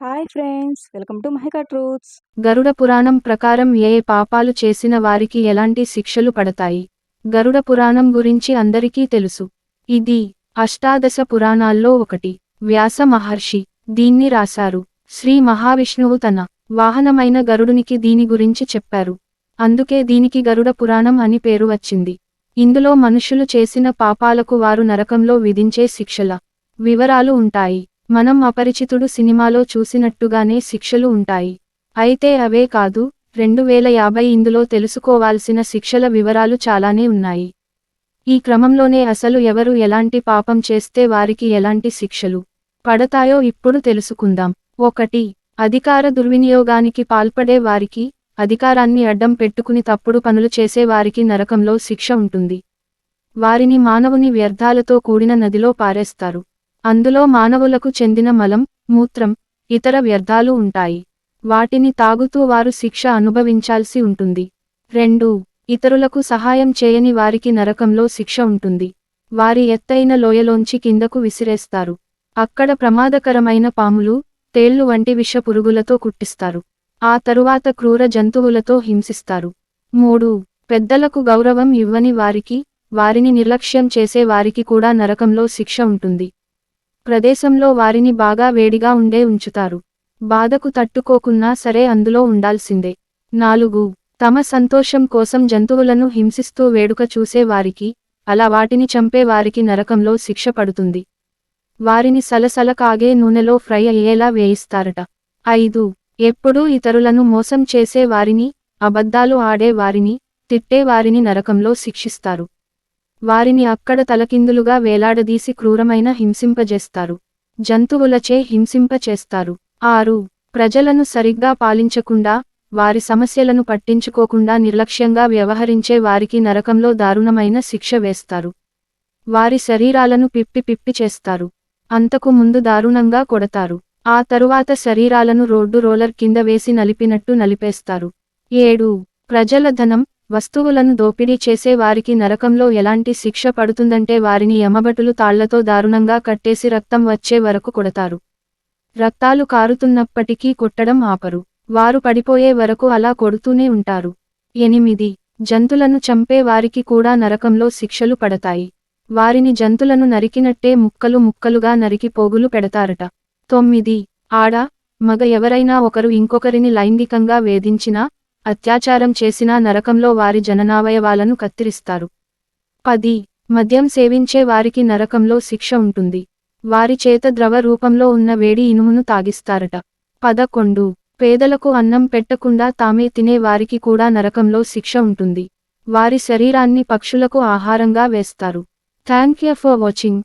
Hi friends welcome to Mahika truths. Garuda Puranam ప్రకారం ఏ పాపాలు చేసిన వారికి ఎలాంటి శిక్షలు పడతాయి? గరుడ పురాణం గురించి అందరికీ తెలుసు. ఇది అష్టాదశ పురాణాల్లో ఒకటి. వ్యాస మహర్షి దీన్ని రాశారు. శ్రీ మహావిష్ణువు తన వాహనమైన గరుడునికి దీని గురించి చెప్పారు. అందుకే దీనికి గరుడ పురాణం అని పేరు వచ్చింది. ఇందులో మనుషులు చేసిన పాపాలకు వారు నరకంలో విధించే శిక్షల వివరాలు ఉంటాయి. మనం అపరిచితుడు సినిమాలో చూసినట్టుగానే శిక్షలు ఉంటాయి. అయితే అవే కాదు రెండు వేల యాభై ఇందులో తెలుసుకోవాల్సిన శిక్షల వివరాలు చాలానే ఉన్నాయి. ఈ క్రమంలోనే అసలు ఎవరు ఎలాంటి పాపం చేస్తే వారికి ఎలాంటి శిక్షలు పడతాయో ఇప్పుడు తెలుసుకుందాం. ఒకటి అధికార దుర్వినియోగానికి పాల్పడే వారికి అధికారాన్ని అడ్డం పెట్టుకుని తప్పుడు పనులు చేసే వారికి నరకంలో శిక్ష ఉంటుంది. వారిని మానవుని వ్యర్థాలతో కూడిన నదిలో పారేస్తారు. అందులో మానవులకు చెందిన మలం మూత్రం ఇతర వ్యర్థాలు ఉంటాయి. వాటిని తాగుతూ వారు శిక్ష అనుభవించాల్సి ఉంటుంది. రెండు ఇతరులకు సహాయం చేయని వారికి నరకంలో శిక్ష ఉంటుంది. వారి ఎత్తైన లోయలోంచి కిందకు విసిరేస్తారు. అక్కడ ప్రమాదకరమైన పాములు తేళ్ళు వంటి విష పురుగులతో కుట్టిస్తారు. ఆ తరువాత క్రూర జంతువులతో హింసిస్తారు. మూడు పెద్దలకు గౌరవం ఇవ్వని వారికి వారిని నిర్లక్ష్యం చేసే వారికి కూడా నరకంలో శిక్ష ఉంటుంది. ప్రదేశంలో వారిని బాగా వేడిగా ఉండే ఉంచుతారు. బాధకు తట్టుకోకున్నా సరే అందులో ఉండాల్సిందే. నాలుగు తమ సంతోషం కోసం జంతువులను హింసిస్తూ వేడుక చూసేవారికి అలా వాటిని చంపే వారికి నరకంలో శిక్ష పడుతుంది. వారిని సలసల కాగే నూనెలో ఫ్రై అయ్యేలా వేయిస్తారట. ఐదు ఎప్పుడూ ఇతరులను మోసం చేసే వారిని అబద్ధాలు ఆడే వారిని తిట్టే వారిని నరకంలో శిక్షిస్తారు. వారిని అక్కడ తలకిందులుగా వేలాడదీసి క్రూరమైన హింసింపజేస్తారు. జంతువులచే హింసింపచేస్తారు. ఆరు. ప్రజలను సరిగ్గా పాలించకుండా వారి సమస్యలను పట్టించుకోకుండా నిర్లక్ష్యంగా వ్యవహరించే వారికి నరకంలో దారుణమైన శిక్ష వేస్తారు. వారి శరీరాలను పిప్పి పిప్పి చేస్తారు. అంతకు ముందు దారుణంగా కొడతారు. ఆ తరువాత శరీరాలను రోడ్డు రోలర్ కింద వేసి నలిపినట్టు నలిపేస్తారు. ఏడు. ప్రజల ధనం వస్తువులను దోపిడీ చేసే వారికి నరకంలో ఎలాంటి శిక్ష పడుతుందంటే వారిని యమభటులు తాళ్ళతో దారుణంగా కట్టేసి రక్తం వచ్చే వరకు కొడతారు. రక్తాలు కారుతున్నప్పటికీ కొట్టడం ఆపరు. వారు పడిపోయే వరకు అలా కొడుతూనే ఉంటారు. ఎనిమిది. జంతులను చంపే వారికి కూడా నరకంలో శిక్షలు పడతాయి. వారిని జంతులను నరికినట్టే ముక్కలు ముక్కలుగా నరికి పోగులు పెడతారట. తొమ్మిది. ఆడ మగ ఎవరైనా ఒకరు ఇంకొకరిని లైంగికంగా వేధించినా అత్యాచారం చేసినా నరకంలో వారి జననావయవాలను కత్తిరిస్తారు. పది. మద్యం సేవించే వారికి నరకంలో శిక్ష ఉంటుంది. వారి చేత ద్రవ రూపంలో ఉన్న వేడి ఇనుమును తాగిస్తారట. పదకొండు. పేదలకు అన్నం పెట్టకుండా తామే తినే వారికి కూడా నరకంలో శిక్ష ఉంటుంది. వారి శరీరాన్ని పక్షులకు ఆహారంగా వేస్తారు. Thank you for watching.